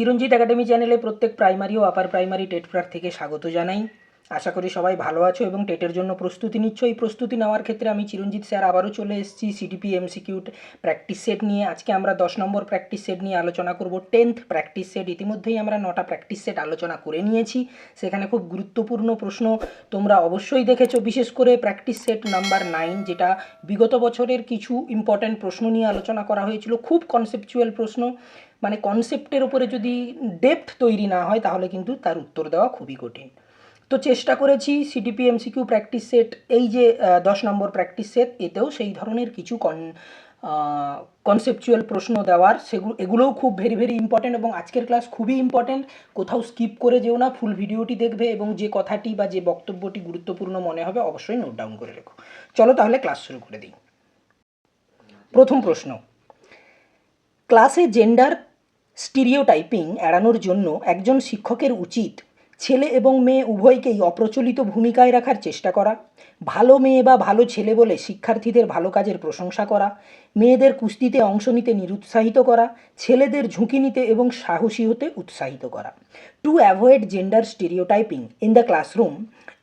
চিরঞ্জিত academy চ্যানেলে প্রত্যেক primary ও আপার প্রাইমারি টেট প্রার্থীকে স্বাগত জানাই। আশা করি সবাই ভালো আছো এবং টেটের জন্য প্রস্তুতি নিচ্ছ। এই প্রস্তুতি নেওয়ার ক্ষেত্রে আমি চিরঞ্জিত স্যার আবারও চলে এসেছি সিডিপি এমসিকিউট প্র্যাকটিস সেট নিয়ে। আজকে আমরা দশ নম্বর প্র্যাকটিস সেট নিয়ে আলোচনা করব। টেন্থ প্র্যাকটিস সেট ইতিমধ্যেই আমরা নটা প্র্যাকটিস সেট আলোচনা করে নিয়েছি। সেখানে খুব গুরুত্বপূর্ণ প্রশ্ন তোমরা অবশ্যই দেখেছ। বিশেষ করে প্র্যাকটিস সেট নাম্বার নাইন, যেটা বিগত বছরের কিছু ইম্পর্ট্যান্ট প্রশ্ন নিয়ে আলোচনা করা হয়েছিল। খুব কনসেপচুয়াল প্রশ্ন। মানে কনসেপ্টের উপরে যদি ডেপথ তৈরি না হয়, তাহলে কিন্তু তার উত্তর দেওয়া খুবই কঠিন। তো চেষ্টা করেছি সিডিপি এমসিকিউ প্র্যাকটিস সেট এই যে দশ নম্বর প্র্যাকটিস সেট এতেও সেই ধরনের কিছু কন কনসেপচুয়াল প্রশ্ন দেওয়ার সেগুলো এগুলোও খুব ভেরি ভেরি ইম্পর্ট্যান্ট এবং আজকের ক্লাস খুবই ইম্পর্ট্যান্ট কোথাও স্কিপ করে যেও না ফুল ভিডিওটি দেখবে এবং যে কথাটি বা যে বক্তব্যটি গুরুত্বপূর্ণ মনে হবে, অবশ্যই নোট ডাউন করে রেখো। চলো তাহলে ক্লাস শুরু করে দিই। প্রথম প্রশ্ন ক্লাসে জেন্ডার স্টিরিওটাইপিং এড়ানোর জন্য একজন শিক্ষকের উচিত ছেলে এবং মেয়ে উভয়কেই অপ্রচলিত ভূমিকায় রাখার চেষ্টা করা ভালো মেয়ে বা ভালো ছেলে বলে শিক্ষার্থীদের ভালো কাজের প্রশংসা করা মেয়েদের কুস্তিতে অংশ নিতে নিরুৎসাহিত করা ছেলেদের ঝুঁকি নিতে এবং সাহসী হতে উৎসাহিত করা। To avoid gender stereotyping in the classroom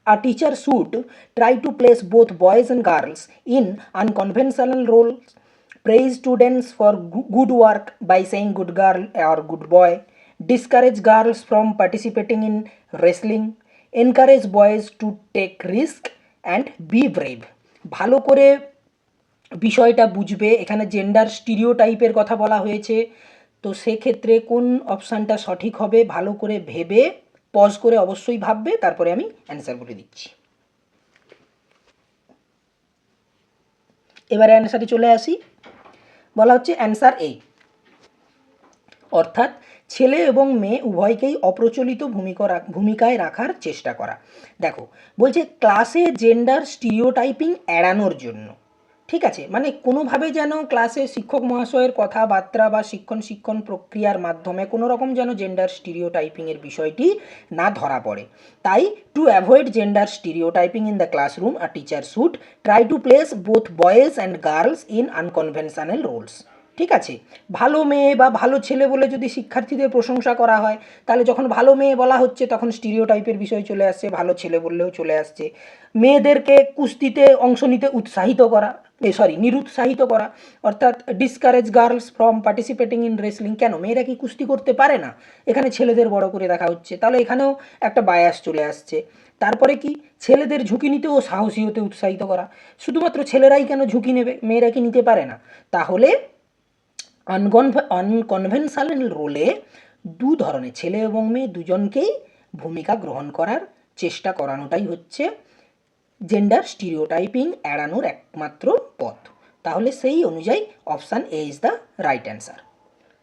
A teacher should try to place both boys and girls in unconventional roles, praise students for good work by saying good girl or good boy, discourage girls from participating in wrestling, encourage boys to take risk and be brave. ভালো করে বিষয়টা বুঝবে এখানে gender stereo টাইপের কথা বলা হয়েছে তো সেক্ষেত্রে কোন অপশানটা সঠিক হবে ভালো করে ভেবে পজ করে অবশ্যই ভাববে তারপরে আমি অ্যান্সার বলে দিচ্ছি এবারে অ্যান্সারে চলে আসি বলা হচ্ছে অ্যান্সার এ অর্থাৎ ছেলে এবং মেয়ে উভয়কেই অপ্রচলিত ভূমিকা ভূমিকায় রাখার চেষ্টা করা। দেখো, বলছে ক্লাসে জেন্ডার স্টিরিওটাইপিং এড়ানোর জন্য। ঠিক আছে মানে কোনোভাবে যেন ক্লাসে শিক্ষক মহাশয়ের কথাবার্তা বা শিক্ষণ শিক্ষণ প্রক্রিয়ার মাধ্যমে কোনো রকম যেন জেন্ডার স্টিরিও টাইপিংয়ের বিষয়টি না ধরা পড়ে। তাই to avoid gender stereotyping in the classroom R teacher should try to place both boys and girls in unconventional roles ঠিক আছে? ভালো মেয়ে বা ভালো ছেলে বলে যদি শিক্ষার্থীদের প্রশংসা করা হয়, তাহলে যখন ভালো মেয়ে বলা হচ্ছে, তখন স্টিরিও টাইপের বিষয় চলে আসছে, ভালো ছেলে বললেও চলে আসছে। মেয়েদেরকে কুস্তিতে অংশ নিতে উৎসাহিত করা সরি নিরুৎসাহিত করা, অর্থাৎ discourage girls from participating in wrestling কেন? মেয়েরা কি কুস্তি করতে পারে না? এখানে ছেলেদের বড় করে দেখা হচ্ছে। তাহলে এখানেও একটা বায়াস চলে আসছে। তারপরে কি? ছেলেদের ঝুঁকি নিতে ও সাহসী হতে উৎসাহিত করা। শুধুমাত্র ছেলেরাই কেন ঝুঁকি নেবে? মেয়েরা কি নিতে পারে না? তাহলে আনকনভেনশনাল রোলে দু ধরনের ছেলে এবং মেয়ে দুজনকেই ভূমিকা গ্রহণ করার চেষ্টা করানোটাই হচ্ছে জেন্ডার স্টিরিওটাইপিং এড়ানোর একমাত্র পথ। তাহলে সেই অনুযায়ী option A is the right answer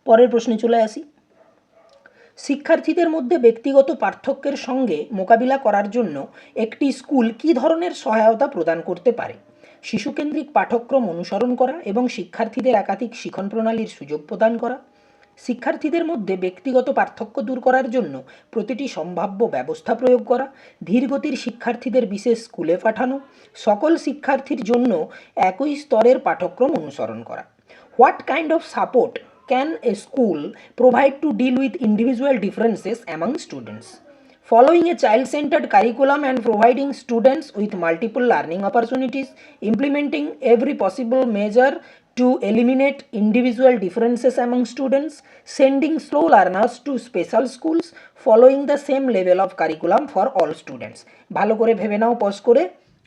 পরের প্রশ্নে চলে আসি। শিক্ষার্থীদের মধ্যে ব্যক্তিগত পার্থক্যের সঙ্গে মোকাবিলা করার জন্য একটি স্কুল কী ধরনের সহায়তা প্রদান করতে পারে? শিশুকেন্দ্রিক পাঠ্যক্রম অনুসরণ করা এবং শিক্ষার্থীদের একাধিক শিখন প্রণালীর সুযোগ প্রদান করা। শিক্ষার্থীদের মধ্যে ব্যক্তিগত পার্থক্য দূর করার জন্য প্রতিটি সম্ভাব্য ব্যবস্থা প্রয়োগ করা, ধীরগতির শিক্ষার্থীদের বিশেষ স্কুলে পাঠানো, সকল শিক্ষার্থীর জন্য একই স্তরের পাঠ্যক্রম অনুসরণ করা। What kind of support can a school provide to deal with individual differences among students? Following a child centered curriculum and providing students with multiple learning opportunities, implementing every possible measure to eliminate individual differences among students, sending slow learners to special schools, following the same level of curriculum for all students. ভালো করে ভেবে নাও pause করে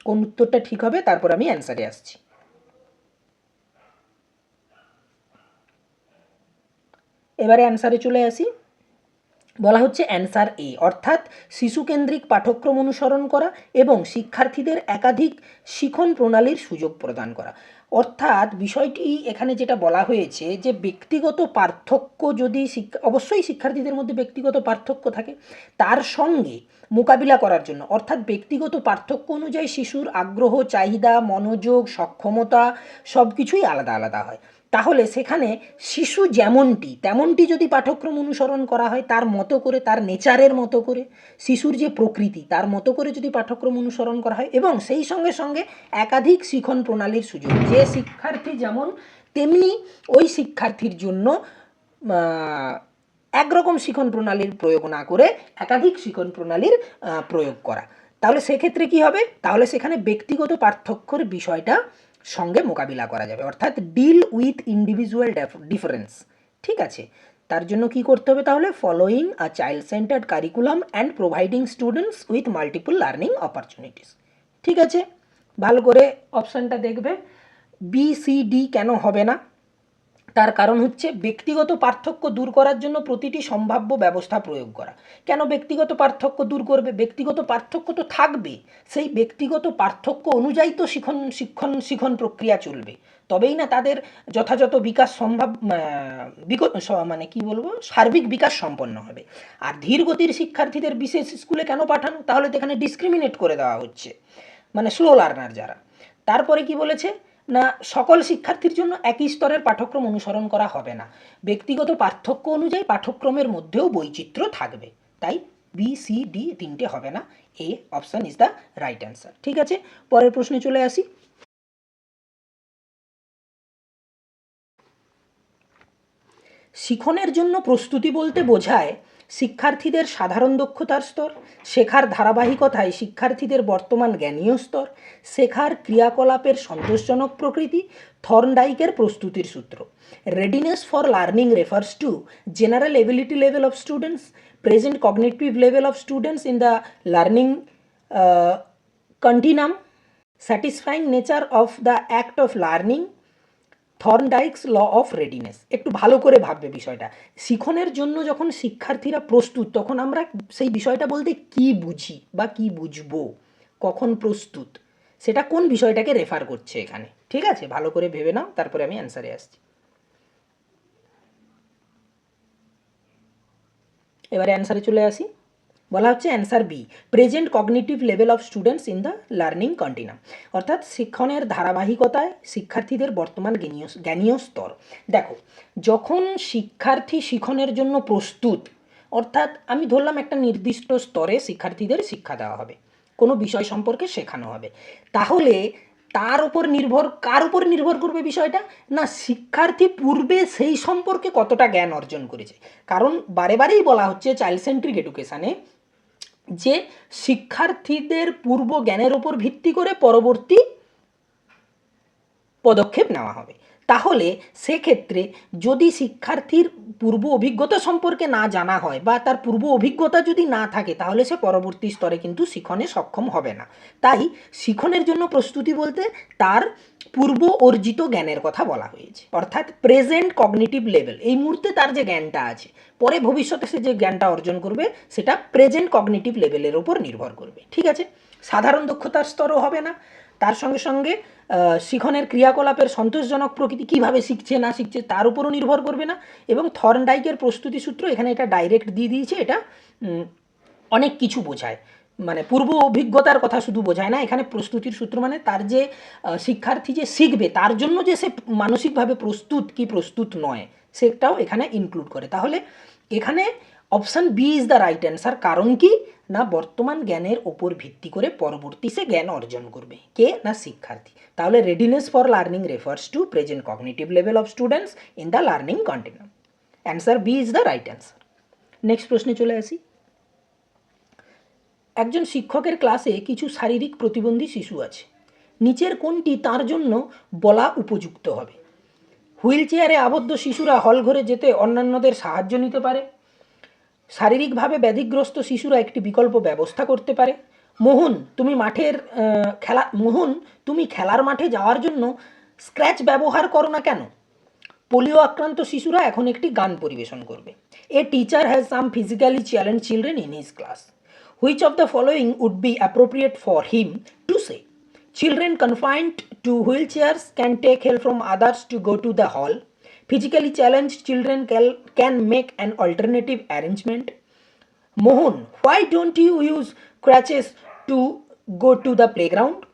কোন উত্তরটা ঠিক হবে তারপর আমি অ্যান্সারে আসছি এবারে অ্যান্সারে চলে আসি বলা হচ্ছে অ্যান্সার এ, অর্থাৎ শিশুকেন্দ্রিক পাঠ্যক্রম অনুসরণ করা এবং শিক্ষার্থীদের একাধিক শিখন প্রণালীর সুযোগ প্রদান করা। অর্থাৎ বিষয়টি এখানে যেটা বলা হয়েছে যে ব্যক্তিগত পার্থক্য যদি অবশ্যই শিক্ষার্থীদের মধ্যে ব্যক্তিগত পার্থক্য থাকে, তার সঙ্গে মোকাবিলা করার জন্য, অর্থাৎ ব্যক্তিগত পার্থক্য অনুযায়ী শিশুর আগ্রহ, চাহিদা, মনোযোগ, সক্ষমতা সব কিছুই আলাদা আলাদা হয়। তাহলে সেখানে শিশু যেমনটি, তেমনটি যদি পাঠ্যক্রম অনুসরণ করা হয় তার মতো করে, তার নেচারের মতো করে, শিশুর যে প্রকৃতি তার মতো করে যদি পাঠ্যক্রম অনুসরণ করা হয় এবং সেই সঙ্গে সঙ্গে একাধিক শিখন প্রণালীর সুযোগ, যে শিক্ষার্থী যেমন তেমনি ওই শিক্ষার্থীর জন্য একরকম শিখন প্রণালীর প্রয়োগ না করে একাধিক শিখন প্রণালীর প্রয়োগ করা। তাহলে সেক্ষেত্রে কি হবে? তাহলে সেখানে ব্যক্তিগত পার্থক্যর বিষয়টা সঙ্গে মোকাবিলা করা যাবে। অর্থাৎ ডিল উইথ ইন্ডিভিজুয়াল ডিফারেন্স ঠিক আছে? তার জন্য কি করতে হবে তাহলে? Following a child centred curriculum and providing students with multiple learning opportunities ঠিক আছে? ভালো করে অপশানটা দেখবে। বি সি ডি কেন হবে না? তার কারণ হচ্ছে ব্যক্তিগত পার্থক্য দূর করার জন্য প্রতিটি সম্ভাব্য ব্যবস্থা প্রয়োগ করা। কেন ব্যক্তিগত পার্থক্য দূর করবে? ব্যক্তিগত পার্থক্য তো থাকবে। সেই ব্যক্তিগত পার্থক্য অনুযায়ী তো শিখন, শিক্ষণ, শিখন প্রক্রিয়া চলবে। তবেই না তাদের যথাযথ বিকাশ সম্ভব মানে কি বলব? সার্বিক বিকাশ সম্পন্ন হবে। আর ধীর গতির শিক্ষার্থীদের বিশেষ স্কুলে কেন পাঠানো? তাহলে তো এখানে ডিসক্রিমিনেট করে দেওয়া হচ্ছে। মানে স্লো লার্নার যারা। তারপরে কি বলেছে? না, সকল শিক্ষার্থীর জন্য একই স্তরের পাঠ্যক্রম অনুসরণ করা হবে না। ব্যক্তিগত পার্থক্য অনুযায়ী পাঠ্যক্রমের মধ্যেও বৈচিত্র্য থাকবে। তাই বি সি ডি তিনটে হবে না। A option is the right answer ঠিক আছে? পরের প্রশ্নে চলে আসি। শিখনের জন্য প্রস্তুতি বলতে বোঝায় শিক্ষার্থীদের সাধারণ দক্ষতার স্তর, শেখার ধারাবাহিকতায় শিক্ষার্থীদের বর্তমান জ্ঞানীয় স্তর, শেখার ক্রিয়াকলাপের সন্তোষজনক প্রকৃতি, থর্নডাইকের প্রস্তুতির সূত্র। Readiness for learning refers to general ability level of students present cognitive level of students in the learning continuum satisfying nature of the act of learning Thorndike's law of readiness. একটু ভালো করে ভাববে বিষয়টা। শিখনের জন্য যখন শিক্ষার্থীরা প্রস্তুত, তখন আমরা সেই বিষয়টা বলতে কি বুঝি বা কি বুঝব? কখন প্রস্তুত? সেটা কোন বিষয়টাকে রেফার করছে এখানে? ঠিক আছে? ভালো করে ভেবে নাও, তারপরে আমি অ্যান্সারে আসছি। এবারে অ্যান্সারে চলে আসি। বলা হচ্ছে answer B present cognitive level of students in the learning continuum অর্থাৎ শিক্ষণের ধারাবাহিকতায় শিক্ষার্থীদের বর্তমান জ্ঞানীয় জ্ঞানীয় স্তর। দেখো, যখন শিক্ষার্থী শিখনের জন্য প্রস্তুত, অর্থাৎ আমি ধরলাম একটা নির্দিষ্ট স্তরে শিক্ষার্থীদের শিক্ষা দেওয়া হবে, কোনো বিষয় সম্পর্কে শেখানো হবে, তাহলে তার উপর নির্ভর, কার উপর নির্ভর করবে বিষয়টা? না, শিক্ষার্থী পূর্বে সেই সম্পর্কে কতটা জ্ঞান অর্জন করেছে? কারণ বারে বারেই বলা হচ্ছে চাইল্ড সেন্ট্রিক এডুকেশানে যে শিক্ষার্থীদের পূর্ব জ্ঞানের উপর ভিত্তি করে পরবর্তী পদক্ষেপ নেওয়া হবে। তাহলে সেক্ষেত্রে যদি শিক্ষার্থীর পূর্ব অভিজ্ঞতা সম্পর্কে না জানা হয় বা তার পূর্ব অভিজ্ঞতা যদি না থাকে, তাহলে সে পরবর্তী স্তরে কিন্তু শিখনে সক্ষম হবে না। তাই শিখনের জন্য প্রস্তুতি বলতে তার পূর্ব অর্জিত জ্ঞানের কথা বলা হয়েছে। অর্থাৎ প্রেজেন্ট কগনিটিভ লেভেল এই মুহূর্তে তার যে জ্ঞানটা আছে, পরে ভবিষ্যতে সে যে জ্ঞানটা অর্জন করবে, সেটা প্রেজেন্ট কগনিটিভ লেভেলের ওপর নির্ভর করবে। ঠিক আছে? সাধারণ দক্ষতার স্তরও হবে না। তার সঙ্গে সঙ্গে শিখনের ক্রিয়াকলাপের সন্তোষজনক প্রকৃতি কীভাবে শিখছে, না শিখছে, তার উপরও নির্ভর করবে না। এবং থর্নডাইকের প্রস্তুতি সূত্র এখানে এটা ডাইরেক্ট দিয়ে দিয়েছে, এটা অনেক কিছু বোঝায়। মানে পূর্ব অভিজ্ঞতার কথা শুধু বোঝায় না, এখানে প্রস্তুতির সূত্র মানে তার যে শিক্ষার্থী যে শিখবে, তার জন্য যে সে মানসিকভাবে প্রস্তুত কি প্রস্তুত নয় সেটাও এখানে ইনক্লুড করে। তাহলে এখানে option B is the right answer কারণ কি? না, বর্তমান জ্ঞানের ওপর ভিত্তি করে পরবর্তী সে জ্ঞান অর্জন করবে। কে? না, শিক্ষার্থী। তাহলে readiness for learning refers to present cognitive level of students in the learning continuum answer B is the right answer next প্রশ্নে চলে আসি। একজন শিক্ষকের ক্লাসে কিছু শারীরিক প্রতিবন্ধী শিশু আছে। নিচের কোনটি তার জন্য বলা উপযুক্ত হবে? হুইল চেয়ারে আবদ্ধ শিশুরা হল ঘরে যেতে অন্যান্যদের সাহায্য নিতে পারে। শারীরিকভাবে ব্যাধিগ্রস্ত শিশুরা একটি বিকল্প ব্যবস্থা করতে পারে। মোহন, তুমি মাঠের খেলা, মোহন, তুমি খেলার মাঠে যাওয়ার জন্য স্ক্র্যাচ ব্যবহার করো না কেন? পোলিও আক্রান্ত শিশুরা এখন একটি গান পরিবেশন করবে। A teacher has some physically challenge children in his class. Which of the following would be appropriate for him to say? Children confined to wheelchairs can take help from others to go to the hall. Physically challenged children can, make an alternative arrangement. Mohan, why don't you use crutches to go to the playground?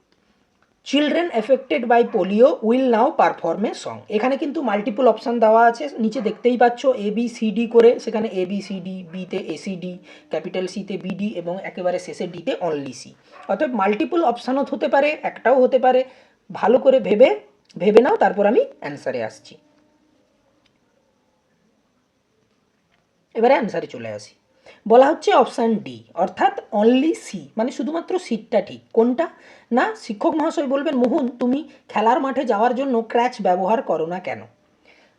Children affected by polio will now perform a song এখানে কিন্তু multiple option দেওয়া আছে। নিচে দেখতেই পাচ্ছ এ B C D করে সেখানে A B C D বিতে এসি ডি ক্যাপিটাল সিতে বিডি এবং একেবারে শেষে ডিতে অনলি সি অর্থাৎ মাল্টিপল অপশানও হতে পারে, একটাও হতে পারে। ভালো করে ভেবে ভেবে নাও, তারপর আমি অ্যান্সারে আসছি। এবারে অ্যান্সারে চলে আসি। বলা হচ্ছে অপশান ডি অর্থাৎ অনলি সি মানে শুধুমাত্র সিটটা ঠিক। কোনটা? না, শিক্ষক মহাশয় বলবেন, মোহন, তুমি খেলার মাঠে যাওয়ার জন্য ক্র্যাচ ব্যবহার করো না কেন?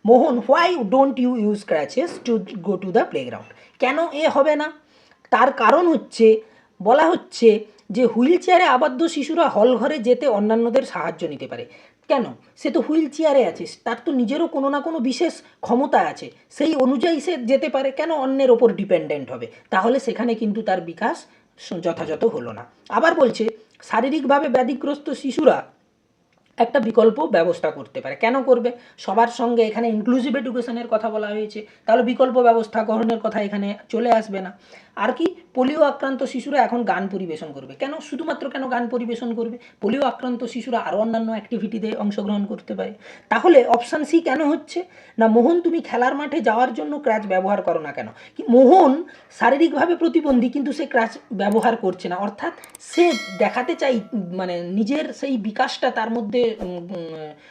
Mohan why don't you use crutches to go to the playground কেন এ হবে না? তার কারণ হচ্ছে, বলা হচ্ছে যে হুইল চেয়ারে আবদ্ধ শিশুরা হল ঘরে যেতে অন্যান্যদের সাহায্য নিতে পারে। কেন? সে তো হুইল চেয়ারে আছে, তার তো নিজেরও কোনো না কোনো বিশেষ ক্ষমতা আছে। সেই অনুযায়ী সে যেতে পারে, কেন অন্যের ওপর ডিপেন্ডেন্ট হবে? তাহলে সেখানে কিন্তু তার বিকাশ যথাযথ হলো না। আবার বলছে, শারীরিকভাবে ব্যাধিগ্রস্ত শিশুরা একটা বিকল্প ব্যবস্থা করতে পারে। কেন করবে? সবার সঙ্গে এখানে ইনক্লুসিভ এডুকেশনের কথা বলা হয়েছে। তাহলে বিকল্প ব্যবস্থা গ্রহণের কথা এখানে চলে আসবে না। আর কি, পোলিও আক্রান্ত শিশুরা এখন গান পরিবেশন করবে। কেন? শুধুমাত্র কেন গান পরিবেশন করবে? পোলিও আক্রান্ত শিশুরা আরও অন্যান্য অ্যাক্টিভিটিতে অংশগ্রহণ করতে পারে। তাহলে অপশান সি কেন হচ্ছে? না, মোহন, তুমি খেলার মাঠে যাওয়ার জন্য ক্র্যাচ ব্যবহার করো না কেন? কি, মোহন শারীরিকভাবে প্রতিবন্ধী, কিন্তু সে ক্র্যাচ ব্যবহার করছে না। অর্থাৎ সে দেখাতে চাই মানে নিজের সেই বিকাশটা তার মধ্যে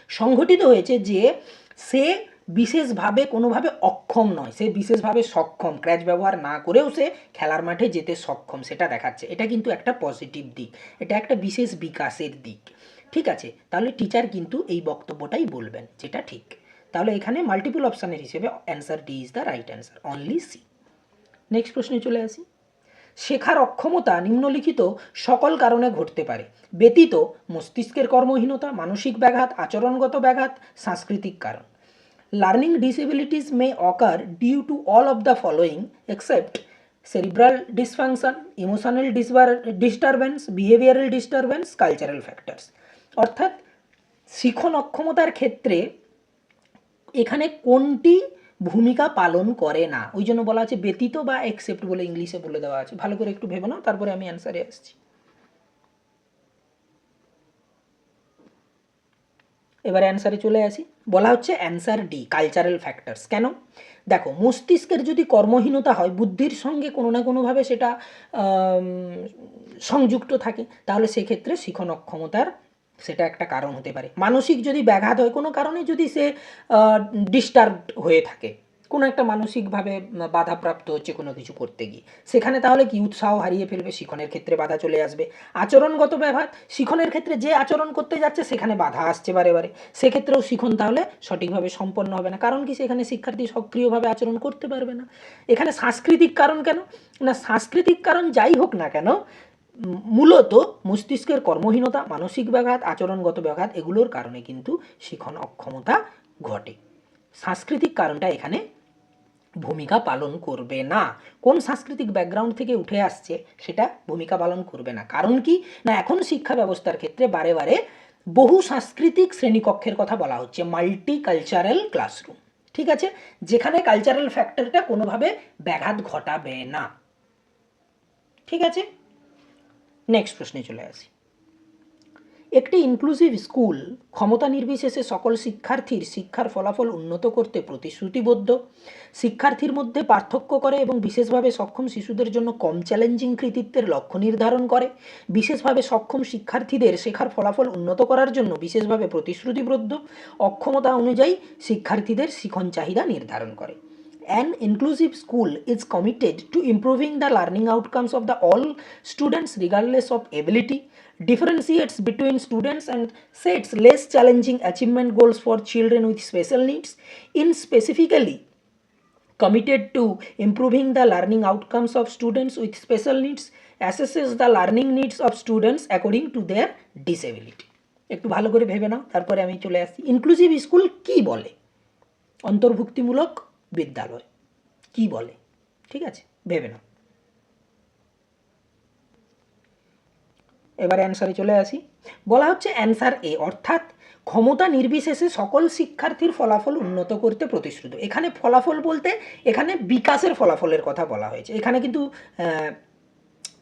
সংঘটিত হয়েছে যে সে বিশেষভাবে কোনোভাবে অক্ষম নয়। সে বিশেষভাবে সক্ষম। ক্র্যাচ ব্যবহার না করেও সে খেলার মাঠে যেতে সক্ষম, সেটা দেখাচ্ছে। এটা কিন্তু একটা পজিটিভ দিক। এটা একটা বিশেষ বিকাশের দিক। ঠিক আছে? তাহলে টিচার কিন্তু এই বক্তব্যটাই বলবেন, যেটা ঠিক। তাহলে এখানে মাল্টিপল অপশানের হিসেবে answer D is the right answer only C next প্রশ্নে চলে আসি। শেখার অক্ষমতা নিম্নলিখিত সকল কারণে ঘটতে পারে। ব্যতীত মস্তিষ্কের কর্মহীনতা, মানসিক ব্যাঘাত, আচরণগত ব্যাঘাত, সাংস্কৃতিক কারণ। Learning disabilities may occur due to all of the following except cerebral dysfunction emotional disturbance behavioural disturbance cultural factors অর্থাৎ শিখন অক্ষমতার ক্ষেত্রে এখানে কোনটি ভূমিকা পালন করে না? ওই জন্য বলা আছে ব্যতীত বা এক্সেপ্ট বলে ইংলিশে বলে দেওয়া আছে। ভালো করে একটু ভেবে নাও তারপরে আমি অ্যান্সারে আসছি। এবার অ্যান্সারে চলে আসি। বলা হচ্ছে অ্যান্সার ডি কালচারাল ফ্যাক্টরস কেন? দেখো, মস্তিষ্কের যদি কর্মহীনতা হয়, বুদ্ধির সঙ্গে কোনো না কোনোভাবে সেটা সংযুক্ত থাকে, তাহলে সেক্ষেত্রে শিখন অক্ষমতার সেটা একটা কারণ হতে পারে। মানসিক যদি ব্যাঘাত হয়, কোনো কারণে যদি সে ডিস্টার্ব হয়ে থাকে কোনো একটা মানসিকভাবে বাধাপ্রাপ্ত হচ্ছে কোনো কিছু করতে গিয়ে। সেখানে তাহলে কি উৎসাহ হারিয়ে ফেলবে? শিখনের ক্ষেত্রে বাধা চলে আসবে। আচরণগত ব্যাপার শিখনের ক্ষেত্রে যে আচরণ করতে যাচ্ছে সেখানে বাধা আসছে বারে বারে। সেক্ষেত্রেও শিখন তাহলে সঠিকভাবে সম্পন্ন হবে না। কারণ কি? সেখানে শিক্ষার্থী সক্রিয়ভাবে আচরণ করতে পারবে না। এখানে সাংস্কৃতিক কারণ কেন? না, সাংস্কৃতিক কারণ যাই হোক না কেন, মূলত মস্তিষ্কের কর্মহীনতা, মানসিক ব্যাঘাত, আচরণগত ব্যাঘাত, এগুলোর কারণে কিন্তু শিখন অক্ষমতা ঘটে। সাংস্কৃতিক কারণটা এখানে ভূমিকা পালন করবে না। কোন সাংস্কৃতিক ব্যাকগ্রাউন্ড থেকে উঠে আসছে সেটা ভূমিকা পালন করবে না। কারণ কি? না, এখন শিক্ষা ব্যবস্থার ক্ষেত্রে বারে বারে বহু সাংস্কৃতিক শ্রেণীকক্ষের কথা বলা হচ্ছে। মাল্টি কালচারাল ক্লাসরুম ঠিক আছে? যেখানে কালচারাল ফ্যাক্টরটা কোনোভাবে ব্যাঘাত ঘটাবে না। ঠিক আছে? নেক্সট প্রশ্নে চলে আসি। একটি ইনক্লুসিভ স্কুল ক্ষমতা নির্বিশেষে সকল শিক্ষার্থীর শিক্ষার ফলাফল উন্নত করতে প্রতিশ্রুতিবদ্ধ। শিক্ষার্থীর মধ্যে পার্থক্য করে এবং বিশেষভাবে সক্ষম শিশুদের জন্য কম চ্যালেঞ্জিং কৃতিত্বের লক্ষ্য নির্ধারণ করে। বিশেষভাবে সক্ষম শিক্ষার্থীদের শেখার ফলাফল উন্নত করার জন্য বিশেষভাবে প্রতিশ্রুতিবদ্ধ। অক্ষমতা অনুযায়ী শিক্ষার্থীদের শিখন চাহিদা নির্ধারণ করে। An inclusive school is committed to improving the learning outcomes of the all students regardless of ability, differentiates between students and sets less challenging achievement goals for children with special needs, in specifically committed to improving the learning outcomes of students with special needs, assesses the learning needs of students according to their disability. একটু ভালো করে ভেবে নাও তারপরে আমি চলে আসছি inclusive school কি বলে অন্তর্ভুক্তিমূলক বিদ্যালয় কি বলে ঠিক আছে ভেবে নাও এবারে অ্যান্সারে চলে আসি। বলা হচ্ছে অ্যান্সার এ অর্থাৎ ক্ষমতা নির্বিশেষে সকল শিক্ষার্থীর ফলাফল উন্নত করতে প্রতিশ্রুত। এখানে ফলাফল বলতে এখানে বিকাশের ফলাফলের কথা বলা হয়েছে। এখানে কিন্তু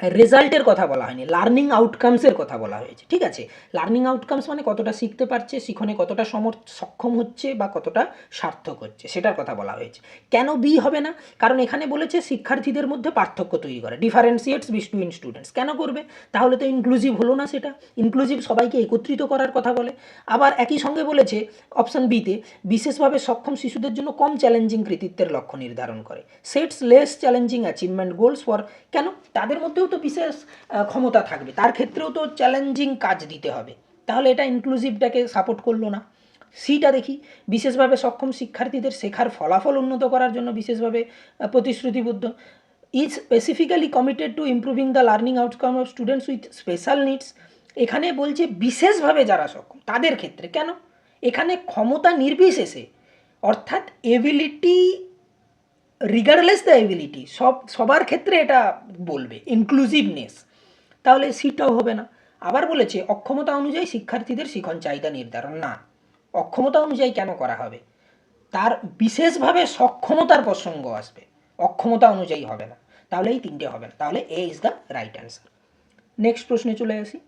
রেজাল্টের কথা বলা হয়নি লার্নিং আউটকামসের কথা বলা হয়েছে, ঠিক আছে? লার্নিং আউটকামস মানে কতটা শিখতে পারছে, শিখনে কতটা সমর, সক্ষম হচ্ছে বা কতটা সার্থক হচ্ছে, সেটার কথা বলা হয়েছে। কেন বি হবে না? কারণ এখানে বলেছে শিক্ষার্থীদের মধ্যে পার্থক্য তৈরি করে ডিফারেন্সিয়েটস বিটুইন স্টুডেন্টস কেন করবে? তাহলে তো ইনক্লুসিভ হলো না সেটা ইনক্লুসিভ সবাইকে একত্রিত করার কথা বলে। আবার একই সঙ্গে বলেছে অপশান বিতে বিশেষভাবে সক্ষম শিশুদের জন্য কম চ্যালেঞ্জিং কৃতিত্বের লক্ষ্য নির্ধারণ করে। Sets less challenging achievement goals for কেন? তাদের মধ্যেও তো বিশেষ ক্ষমতা থাকবে। তার ক্ষেত্রেও তো চ্যালেঞ্জিং কাজ দিতে হবে। তাহলে এটা ইনক্লুসিভটাকে সাপোর্ট করল না। সিটা দেখি, বিশেষভাবে সক্ষম শিক্ষার্থীদের শেখার ফলাফল উন্নত করার জন্য বিশেষভাবে প্রতিশ্রুতিবদ্ধ। Is specifically committed to improving the learning outcome of students with special needs এখানে বলছে বিশেষভাবে যারা সক্ষম, তাদের ক্ষেত্রে। কেন? এখানে ক্ষমতা নির্বিশেষে, অর্থাৎ এবিলিটি রিগার্ডলেস দ্য এবিলিটি সব, সবার ক্ষেত্রে এটা বলবে ইনক্লুসিভনেস তাহলে সিটটাও হবে না। আবার বলেছে, অক্ষমতা অনুযায়ী শিক্ষার্থীদের শিখন চাহিদা নির্ধারণ না। অক্ষমতা অনুযায়ী কেন করা হবে? তার বিশেষভাবে সক্ষমতার প্রসঙ্গ আসবে। অক্ষমতা অনুযায়ী হবে না। তাহলে এই তিনটে হবে না। তাহলে A is the right answer next প্রশ্নে চলে আসি।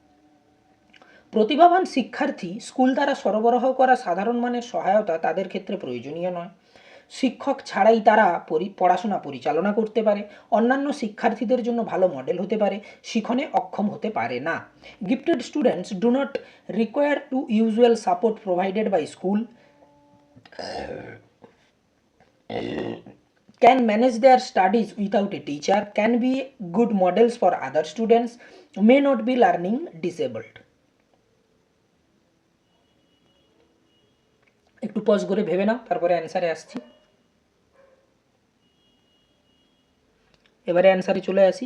প্রতিভাবান শিক্ষার্থী, স্কুল দ্বারা সরবরাহ করা সাধারণ মানের সহায়তা তাদের ক্ষেত্রে প্রয়োজনীয় নয়। শিক্ষক ছাড়াই তারা পড়াশোনা পরিচালনা করতে পারে। অন্যান্য শিক্ষার্থীদের জন্য ভালো মডেল হতে পারে। শিখনে অক্ষম হতে পারে না। Gifted students do not require to usual support provided by school can manage their studies without a teacher, can be good models for other students, may not be learning disabled. একটু pause করে ভেবে নাও তারপরে অ্যান্সারে আসছি। এবারে অ্যান্সারে চলে আসি।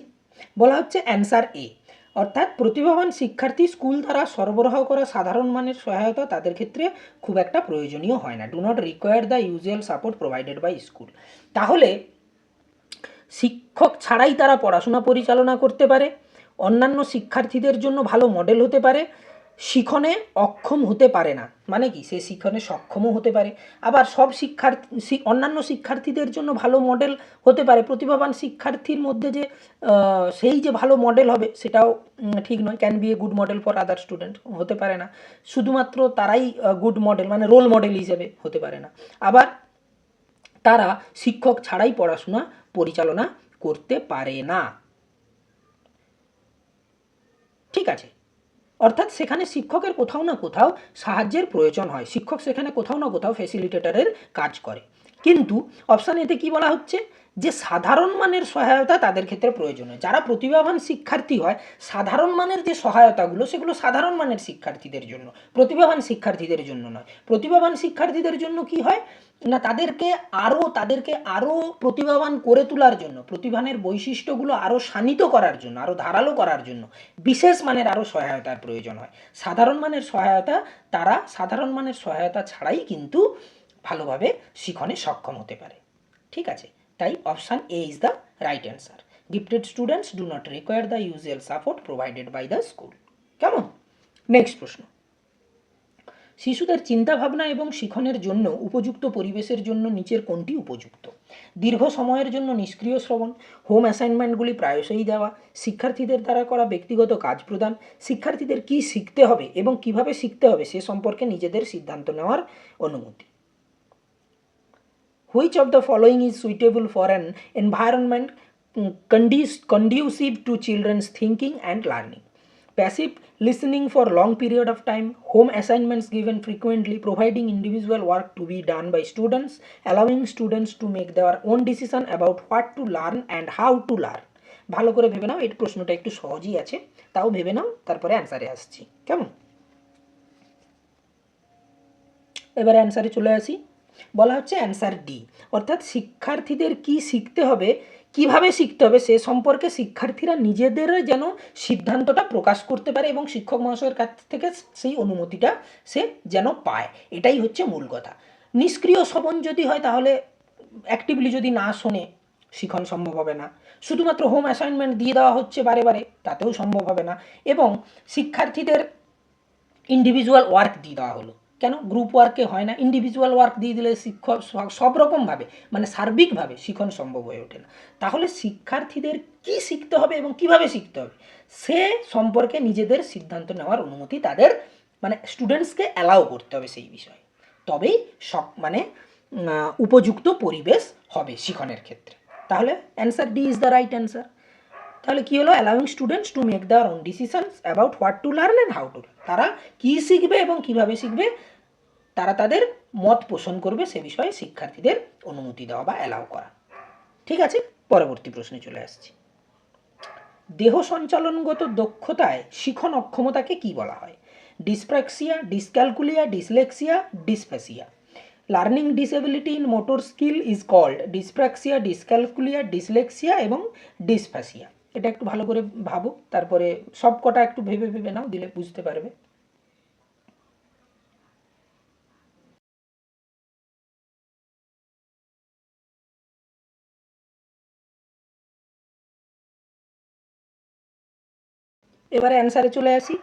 বলা হচ্ছে অ্যান্সার এ অর্থাৎ প্রতিভাবান শিক্ষার্থী স্কুল দ্বারা সরবরাহ করা সাধারণ মানের সহায়তা তাদের ক্ষেত্রে খুব একটা প্রয়োজনীয় হয় না। Do not require the usual support provided by school তাহলে শিক্ষক ছাড়াই তারা পড়াশোনা পরিচালনা করতে পারে, অন্যান্য শিক্ষার্থীদের জন্য ভালো মডেল হতে পারে শিখনে অক্ষম হতে পারে না। মানে কি? সে শিখনে সক্ষমও হতে পারে। আবার সব শিক্ষার্থী অন্যান্য শিক্ষার্থীদের জন্য ভালো মডেল হতে পারে। প্রতিভাবান শিক্ষার্থীর মধ্যে যে সেই যে ভালো মডেল হবে, সেটাও ঠিক নয়। Can be a good model for other student হতে পারে না। শুধুমাত্র তারাই গুড মডেল মানে রোল মডেল হিসেবে হতে পারে না। আবার তারা শিক্ষক ছাড়াই পড়াশোনা পরিচালনা করতে পারে না। ঠিক আছে? অর্থাৎ সেখানে শিক্ষকের কোথাও না কোথাও সাহায্যের প্রয়োজন হয়। শিক্ষক সেখানে কোথাও না কোথাও ফেসিলিটেটরের কাজ করে। কিন্তু অপশান এতে কি বলা হচ্ছে? যে সাধারণ মানের সহায়তা তাদের ক্ষেত্রে প্রয়োজন হয় যারা প্রতিভাবান শিক্ষার্থী হয়, সাধারণ মানের যে সহায়তাগুলো, সেগুলো সাধারণ মানের শিক্ষার্থীদের জন্য। প্রতিভাবান শিক্ষার্থীদের জন্য নয়। প্রতিভাবান শিক্ষার্থীদের জন্য কি হয়? না, তাদেরকে আরও তাদেরকে আরও প্রতিভাবান করে তোলার জন্য, প্রতিভানের বৈশিষ্ট্যগুলো আরও শানিত করার জন্য আরও ধারালো করার জন্য বিশেষ মানের আরও সহায়তার প্রয়োজন হয়। সাধারণ মানের সহায়তা, তারা সাধারণ মানের সহায়তা ছাড়াই কিন্তু ভালোভাবে শিখনে সক্ষম হতে পারে। ঠিক আছে? তাই option A is the right answer gifted students do not require the usual support provided by the school কেমন? নেক্সট প্রশ্ন. শিশুদের চিন্তাভাবনা এবং শিখনের জন্য উপযুক্ত পরিবেশের জন্য নিচের কোনটি উপযুক্ত? দীর্ঘ সময়ের জন্য নিষ্ক্রিয় শ্রবণ হোম অ্যাসাইনমেন্টগুলি প্রায়শই দেওয়া, শিক্ষার্থীদের দ্বারা করা ব্যক্তিগত কাজ প্রদান, শিক্ষার্থীদের কী শিখতে হবে এবং কীভাবে শিখতে হবে সে সম্পর্কে নিজেদের সিদ্ধান্ত নেওয়ার অনুমতি। Which of the following is suitable for an environment mm, conducive to children's thinking and learning passive listening for long period of time home assignments given frequently providing individual work to be done by students allowing students to make their own decision about what to learn and how to learn ভালো করে ভেবে নাও এই প্রশ্নটা একটু সহজই আছে তাও ভেবে নাও তারপরে অ্যান্সারে আসছি কেমন এবারে অ্যান্সারে চলে আসি বলা হচ্ছে অ্যান্সার ডি অর্থাৎ শিক্ষার্থীদের কি শিখতে হবে, কীভাবে শিখতে হবে, সে সম্পর্কে শিক্ষার্থীরা নিজেদের যেন সিদ্ধান্তটা প্রকাশ করতে পারে এবং শিক্ষক মহাশয়ের কাছ থেকে সেই অনুমতিটা সে যেন পায়। এটাই হচ্ছে মূল কথা। নিষ্ক্রিয় শ্রবণ যদি হয় তাহলে অ্যাক্টিভলি যদি না শোনে, শিখন সম্ভব হবে না। শুধুমাত্র হোম অ্যাসাইনমেন্ট দিয়ে দেওয়া হচ্ছে বারে বারে, তাতেও সম্ভব হবে না। এবং শিক্ষার্থীদের ইন্ডিভিজুয়াল ওয়ার্ক দিয়ে দেওয়া হলো। কেন? গ্রুপ ওয়ার্কে হয় না। ইন্ডিভিজুয়াল ওয়ার্ক দিয়ে দিলে শিক্ষক সব- রকমভাবে মানে সার্বিকভাবে শিখন সম্ভব হয়ে ওঠে না। তাহলে শিক্ষার্থীদের কি শিখতে হবে এবং কীভাবে শিখতে হবে? সে সম্পর্কে নিজেদের সিদ্ধান্ত নেওয়ার অনুমতি তাদের মানে স্টুডেন্টসকে অ্যালাউ করতে হবে সেই বিষয়ে। তবেই সব মানে উপযুক্ত পরিবেশ হবে শিখনের ক্ষেত্রে। তাহলে answer D is the right answer তাহলে কি হলো? Allowing students to make their own decisions about what to learn and how to তারা কী শিখবে এবং কীভাবে শিখবে? তারা তাদের মত পোষণ করবে সে বিষয়ে শিক্ষার্থীদের অনুমতি দেওয়া বা অ্যালাউ করা। ঠিক আছে? পরবর্তী প্রশ্নে চলে আসছি। দেহ সঞ্চালনগত দক্ষতায় শিখন অক্ষমতাকে কি বলা হয়? Dyspraxia dyscalculia dyslexia dysphasia learning disability in motor skill is called dyspraxia dyscalculia dyslexia এবং ডিসফ্যাসিয়া এটা একটু ভালো করে ভাবো, তারপরে সব কটা একটু ভেবে ভেবে নাও, দিলে বুঝতে পারবে। এবারে অ্যান্সারে চলে আসি।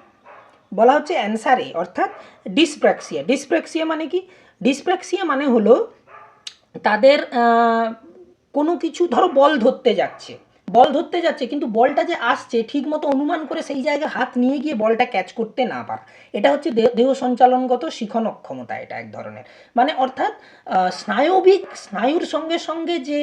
বলা হচ্ছে অ্যান্সারে অর্থাৎ ডিসপ্র্যাক্সিয়া ডিসপ্র্যাক্সিয়া মানে কি? ডিসপ্র্যাক্সিয়া মানে হলো তাদের কোনো কিছু ধরো বল ধরতে যাচ্ছে। বল ধরতে যাচ্ছে, কিন্তু বলটা যে আসছে ঠিক মতো অনুমান করে সেই জায়গায় হাত নিয়ে গিয়ে বলটা ক্যাচ করতে না পারা। এটা হচ্ছে দেহ দেহ সঞ্চালনগত শিখন অক্ষমতা এটা এক ধরনের। মানে অর্থাৎ স্নায়বিক, স্নায়ুর সঙ্গে সঙ্গে যে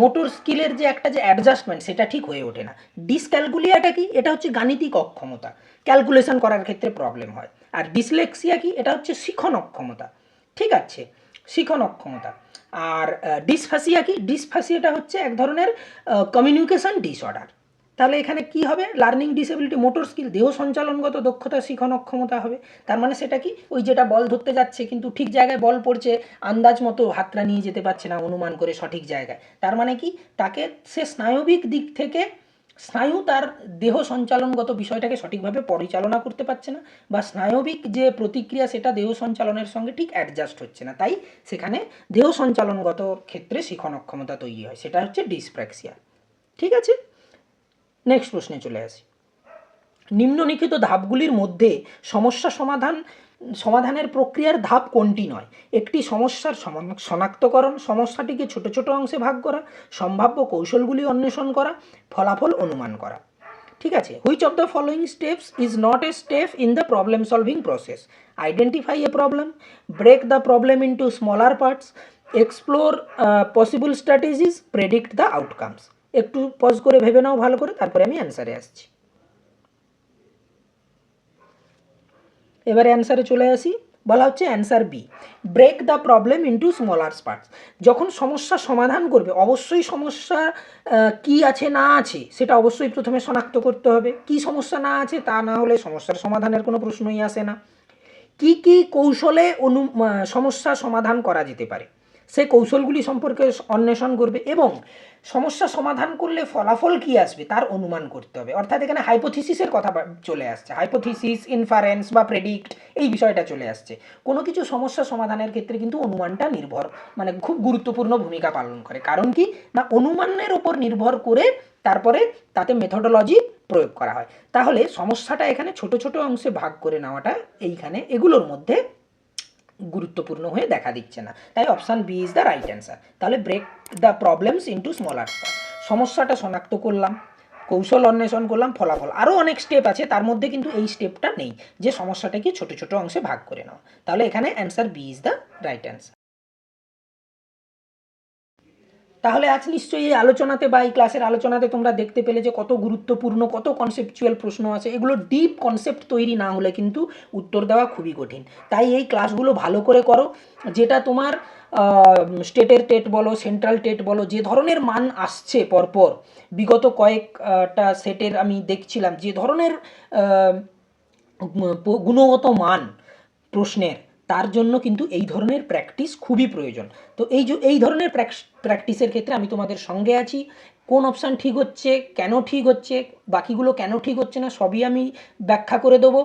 মোটর স্কিলের যে একটা যে অ্যাডজাস্টমেন্ট সেটা ঠিক হয়ে ওঠে না। ডিসক্যালকুলিয়াটা কি? এটা হচ্ছে গাণিতিক অক্ষমতা। ক্যালকুলেশন করার ক্ষেত্রে প্রবলেম হয়। আর ডিসলেক্সিয়া কি? এটা হচ্ছে শিখন অক্ষমতা ঠিক আছে? শিখন অক্ষমতা আর ডিসফাসিয়া কি? ডিসফাসিয়াটা হচ্ছে এক ধরনের কমিউনিকেশন ডিসঅর্ডার তাহলে এখানে কি হবে? লার্নিং ডিসেবিলিটি মোটর স্কিল দেহ সঞ্চালনগত দক্ষতা, শিখন অক্ষমতা হবে। তার মানে সেটা কি? ওই যেটা বল ধরতে যাচ্ছে, কিন্তু ঠিক জায়গায় বল পড়ছে, আন্দাজ মতো হাতটা নিয়ে যেতে পারছে না, অনুমান করে সঠিক জায়গায়। তার মানে কি? তাকে সে স্নায়বিক দিক থেকে স্নায়ু তার দেহ সঞ্চালনগত বিষয়টাকে সঠিকভাবে পরিচালনা করতে পারছে না বা স্নায়বিক যে প্রতিক্রিয়া সেটা দেহ সঞ্চালনের সঙ্গে ঠিক অ্যাডজাস্ট হচ্ছে না। তাই সেখানে দেহ সঞ্চালনগত ক্ষেত্রে শিখন অক্ষমতা তৈরি হয়, সেটা হচ্ছে ডিসপ্র্যাক্সিয়া ঠিক আছে? নেক্সট প্রশ্নে চলে আসি। নিম্নলিখিত ধাপগুলির মধ্যে সমস্যা সমাধান সমাধানের প্রক্রিয়ার ধাপ কোনটি নয়? একটি সমস্যার শনাক্তকরণ, সমস্যাটিকে ছোট ছোট অংশে ভাগ করা, সম্ভাব্য কৌশলগুলি অন্বেষণ করা, ফলাফল অনুমান করা। ঠিক আছে? Which of the following steps is not a step in the problem solving process identify a problem break the problem into smaller parts explore possible strategies predict the outcomes একটু পজ করে ভেবে নাও, ভালো করে, তারপরে আমি অ্যান্সারে আসছি। এবারে অ্যান্সারে চলে আসি। বলা হচ্ছে answer B break the problem into smaller parts যখন সমস্যা সমাধান করবে, অবশ্যই সমস্যা কি আছে, না আছে, সেটা অবশ্যই প্রথমে শনাক্ত করতে হবে। কি সমস্যা না আছে, তা না হলে সমস্যার সমাধানের কোনো প্রশ্নই আসে না। কি কি কৌশলে অনু সমস্যা সমাধান করা যেতে পারে? সে কৌশলগুলি সম্পর্কে অন্বেষণ করবে এবং সমস্যা সমাধান করলে ফলাফল কি আসবে তার অনুমান করতে হবে। অর্থাৎ এখানে হাইপোথিসিসের কথা চলে আসছে। হাইপোথিসিস ইনফারেন্স বা প্রেডিক্ট এই বিষয়টা চলে আসছে। কোনো কিছু সমস্যা সমাধানের ক্ষেত্রে কিন্তু অনুমানটা নির্ভর মানে খুব গুরুত্বপূর্ণ ভূমিকা পালন করে। কারণ কি? না, অনুমানের ওপর নির্ভর করে তারপরে তাতে মেথোডোলজি প্রয়োগ করা হয়। তাহলে সমস্যাটা এখানে ছোট ছোট অংশে ভাগ করে নেওয়াটা এইখানে এগুলোর মধ্যে গুরুত্বপূর্ণ হয়ে দেখা দিচ্ছে না। তাই option B is the right answer তাহলে break the problems into smaller সমস্যাটা শনাক্ত করলাম, কৌশল অন্বেষণ করলাম, ফলাফল। আরও অনেক স্টেপ আছে, তার মধ্যে কিন্তু এই স্টেপটা নেই। যে সমস্যাটাকে ছোট ছোট অংশে ভাগ করে নাও। তাহলে এখানে answer B is the right answer তাহলে আজ নিশ্চয়ই এই আলোচনাতে বা এই ক্লাসের আলোচনাতে তোমরা দেখতে পেলে যে কত গুরুত্বপূর্ণ, কত কনসেপচুয়াল প্রশ্ন আছে। এগুলো ডিপ কনসেপ্ট তৈরি না হলে কিন্তু উত্তর দেওয়া খুবই কঠিন। তাই এই ক্লাসগুলো ভালো করে করো। যেটা তোমার স্টেটের টেট বলো সেন্ট্রাল টেট বলো, যে ধরনের মান আসছে পরপর, বিগত কয়েকটা সেটের আমি দেখছিলাম, যে ধরনের গুণগত মান প্রশ্নের তার জন্য কিন্তু এই ধরনের প্র্যাকটিস খুবই প্রয়োজন। তো এই যে, এই ধরনের প্র্যাকটিসের ক্ষেত্রে আমি তোমাদের সঙ্গে আছি। কোন অপশান ঠিক হচ্ছে, কেন ঠিক হচ্ছে, বাকিগুলো কেন ঠিক হচ্ছে না, সবই আমি ব্যাখ্যা করে দেবো।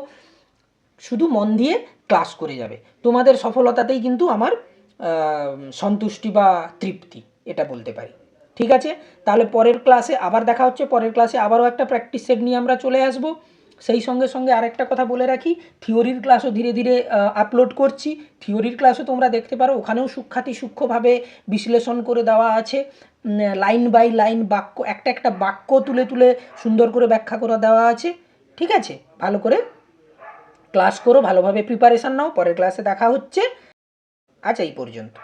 শুধু মন দিয়ে ক্লাস করে যাবে। তোমাদের সফলতাতেই কিন্তু আমার সন্তুষ্টি বা তৃপ্তি, এটা বলতে পারি। ঠিক আছে? তাহলে পরের ক্লাসে আবার দেখা হচ্ছে, পরের ক্লাসে আবারও একটা প্র্যাকটিস সেট নিয়ে আমরা চলে আসব। সেই সঙ্গে সঙ্গে আরেকটা কথা বলে রাখি, থিওরির ক্লাসও ধীরে ধীরে আপলোড করছি। থিওরির ক্লাসও তোমরা দেখতে পারো, ওখানেও সূক্ষাতি সূক্ষ্মভাবে বিশ্লেষণ করে দেওয়া আছে। লাইন বাই লাইন বাক্য, একটা একটা বাক্য তুলে তুলে সুন্দর করে ব্যাখ্যা করে দেওয়া আছে। ঠিক আছে? ভালো করে ক্লাস করো, ভালোভাবে প্রিপারেশান নাও, পরের ক্লাসে দেখা হচ্ছে। আচ্ছা এই পর্যন্ত।